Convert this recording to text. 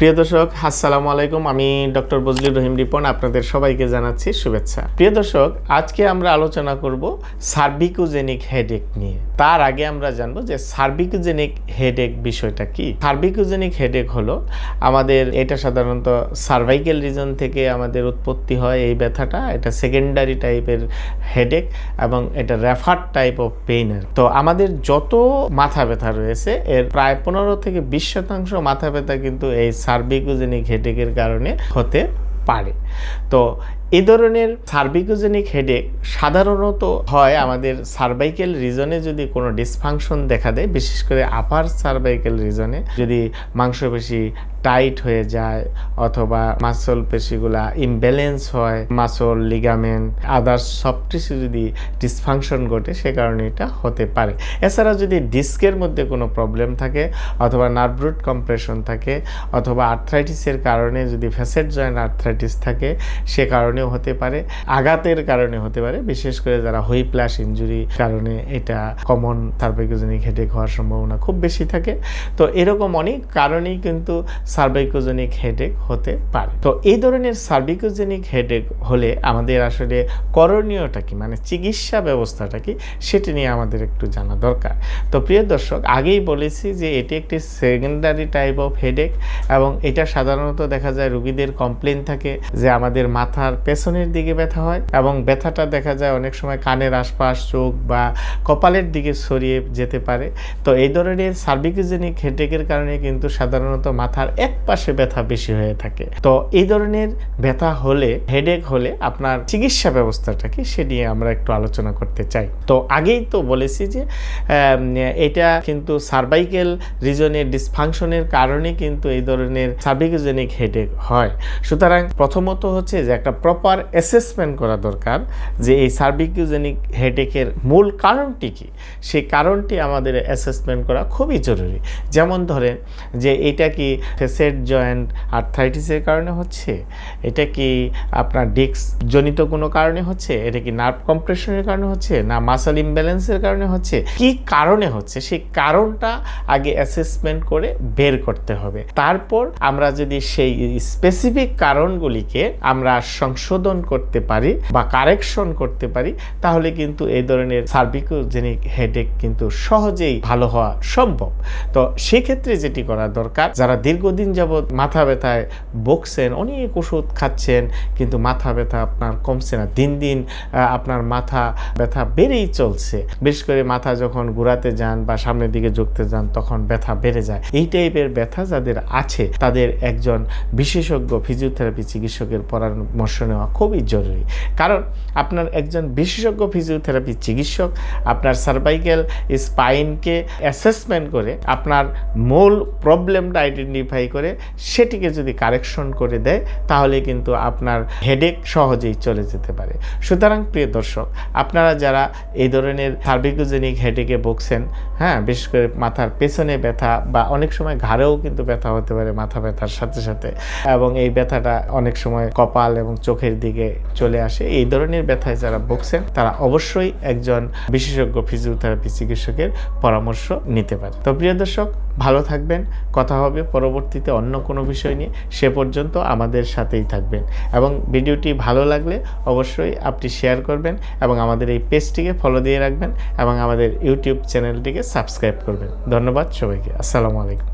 প্রিয় দর্শক, আসসালামু আলাইকুম। আমি ডক্টর বজলুর রহিম রিপন, আপনাদের সবাইকে জানাচ্ছি শুভেচ্ছা। প্রিয় দর্শক, আজকে আমরা আলোচনা করব সার্ভিকোজেনিক হেডেক নিয়ে। তার আগে আমরা জানব যে সার্ভিকোজেনিক হেডেক বিষয়টা কি। সার্ভিকোজেনিক হেডেক হলো আমাদের, এটা সাধারণত সার্ভাইকেল রিজন থেকে আমাদের উৎপত্তি হয় এই ব্যথাটা, এটা সেকেন্ডারি টাইপের হেডেক এবং এটা রেফার টাইপ অফ পেইনের তো আমাদের যত মাথা ব্যথা রয়েছে, এর প্রায় পনেরো থেকে বিশ শতাংশ মাথা ব্যথা কিন্তু এই সার্ভিকোজেনিক হেডেকের কারণে হতে পারে। তো এ ধরনের সার্ভিকোজেনিক হেডেক সাধারণত হয় আমাদের সার্ভাইকেল রিজনে যদি কোনো ডিসফাংশন দেখা দেয়, বিশেষ করে আপার সার্ভাইকেল রিজনে যদি মাংসপেশি টাইট হয়ে যায়, অথবা মাসল পেশিগুলা ইমব্যালেন্স হয় মাসল লিগামেন্ট আদার্স সব কিছু যদি ডিসফাংশন ঘটে, সে কারণে এটা হতে পারে। এছাড়া যদি ডিস্কের মধ্যে কোনো প্রবলেম থাকে, অথবা নার্ভ রুট কম্প্রেশন থাকে, অথবা আর্থ্রাইটিসের কারণে যদি ফ্যাসেট জয়েন্ট আর্থ্রাইটিস থাকে, সে কারণেও হতে পারে। আঘাতের কারণে হতে পারে, বিশেষ করে যারা হুই প্লাস ইঞ্জুরি কারণে এটা কমন সার্ভাইকোজেনিক হেডেক হওয়ার সম্ভাবনা খুব বেশি থাকে। তো এরকম অনেক কারণেই কিন্তু সার্ভাইকোজেনিক হেডেক হতে পারে। তো এই ধরনের সার্ভিকোজেনিক হেডেক হলে আমাদের আসলে করণীয়টা কি? মানে চিকিৎসা ব্যবস্থাটা কি? সেটি নিয়ে আমাদের একটু জানা দরকার। তো প্রিয় দর্শক, আগেই বলেছি যে এটি একটি সেকেন্ডারি টাইপ অফ হেডেক এবং এটা সাধারণত দেখা যায় রুগীদের কমপ্লেন থাকে যে আমাদের মাথার পেছনের দিকে ব্যথা হয় এবং ব্যথাটা দেখা যায় অনেক সময় কানের আশপাশ, চোখ বা কপালের দিকে ছড়িয়ে যেতে পারে। তো এই ধরনের সার্ভিকোজেনিক হেডেকের কারণে কিন্তু সাধারণত মাথার এক পাশে ব্যথা বেশি হয়ে থাকে। তো এই ধরনের ব্যথা হলে হেডেক হলে আপনার চিকিৎসা ব্যবস্থাটা কি সে নিয়ে আমরা একটু আলোচনা করতে চাই। তো আগেই তো বলেছি যে এটা কিন্তু সার্ভাইকেল রিজনের ডিসফাংশনের কারণে কিন্তু এই ধরনের সার্ভিকোজেনিক হেডেক হয়। সুতরাং প্রথমত হচ্ছে যে একটা প্রপার অ্যাসেসমেন্ট করা দরকার যে এই সার্ভিকোজেনিক হেডেকের মূল কারণটি কি। সেই কারণটি আমাদের অ্যাসেসমেন্ট করা খুবই জরুরি। যেমন ধরেন যে এটা কি ফেসেট জয়েন্ট আর্থ্রাইটিসের কারণে হচ্ছে? এটা কি আপনার ডিস্ক জনিত কোনো কারণে হচ্ছে? এটা কি নার্ভ কম্প্রেশনের কারণে হচ্ছে? না মাসল ইমব্যালেন্সের কারণে হচ্ছে? কি কারণে হচ্ছে? সেই কারণটা আগে অ্যাসেসমেন্ট করে বের করতে হবে। তারপর আমরা যদি সেই স্পেসিফিক কারণগুলিকে আমরা সংশোধন করতে পারি বা কারেকশন করতে পারি, তাহলে কিন্তু এই ধরনের সার্ভিকোজেনিক হেডেক কিন্তু সহজেই ভালো হওয়া সম্ভব। তো সেক্ষেত্রে যেটি করা দরকার, যারা দীর্ঘদিন যাবৎ মাথা ব্যথায় বকছেন অনেক ওষুধ খাচ্ছেন, কিন্তু মাথা ব্যথা আপনার কমছে না। দিন দিন আপনার মাথা ব্যথা বেড়েই চলছে। বিশেষ করে মাথা যখন ঘুরাতে যান বা সামনের দিকে ঝুঁকতে যান, তখন ব্যথা বেড়ে যায়। এই টাইপের ব্যথা যাদের আছে, তাদের একজন বিশেষজ্ঞ ফিজিওথেরাপি চিকিৎসকের পরামর্শ নেওয়া খুবই জরুরি। কারণ আপনার একজন বিশেষজ্ঞ ফিজিওথেরাপি চিকিৎসক, আপনার সার্ভাইকেল স্পাইনকে অ্যাসেসমেন্ট করে আপনার মূল প্রবলেমটা আইডেন্টিফাই করে সেটিকে যদি কারেকশন করে দেয়, তাহলে কিন্তু আপনার হেডেক সহজেই চলে যেতে পারে। সুতরাং প্রিয় দর্শক, আপনারা যারা এই ধরনের সার্ভিকোজেনিক হেডেকে ভুগছেন হ্যাঁ বিশেষ করে মাথার পেছনে ব্যথা বা অনেক সময় ঘাড়েও কিন্তু ব্যথা হতে পারে মাথা ব্যথার সাথে সাথে, এবং এই ব্যথাটা অনেক সময় কপাল এবং চোখের দিকে চলে আসে, এই ধরনের ব্যথায় যারা ভুগছেন, তারা অবশ্যই একজন বিশেষজ্ঞ ফিজিওথেরাপি চিকিৎসকের পরামর্শ নিতে পারে। তো প্রিয় দর্শক, ভালো থাকবেন, কথা হবে পরবর্তীতে অন্য কোনো বিষয় নিয়ে সে পর্যন্ত আমাদের সাথেই থাকবেন। এবং ভিডিওটি ভালো লাগলে অবশ্যই আপনি শেয়ার করবেন এবং আমাদের এই পেজটিকে ফলো দিয়ে রাখবেন এবং আমাদের ইউটিউব চ্যানেলটিকে সাবস্ক্রাইব করবেন। ধন্যবাদ সবাইকে। আসসালামু আলাইকুম।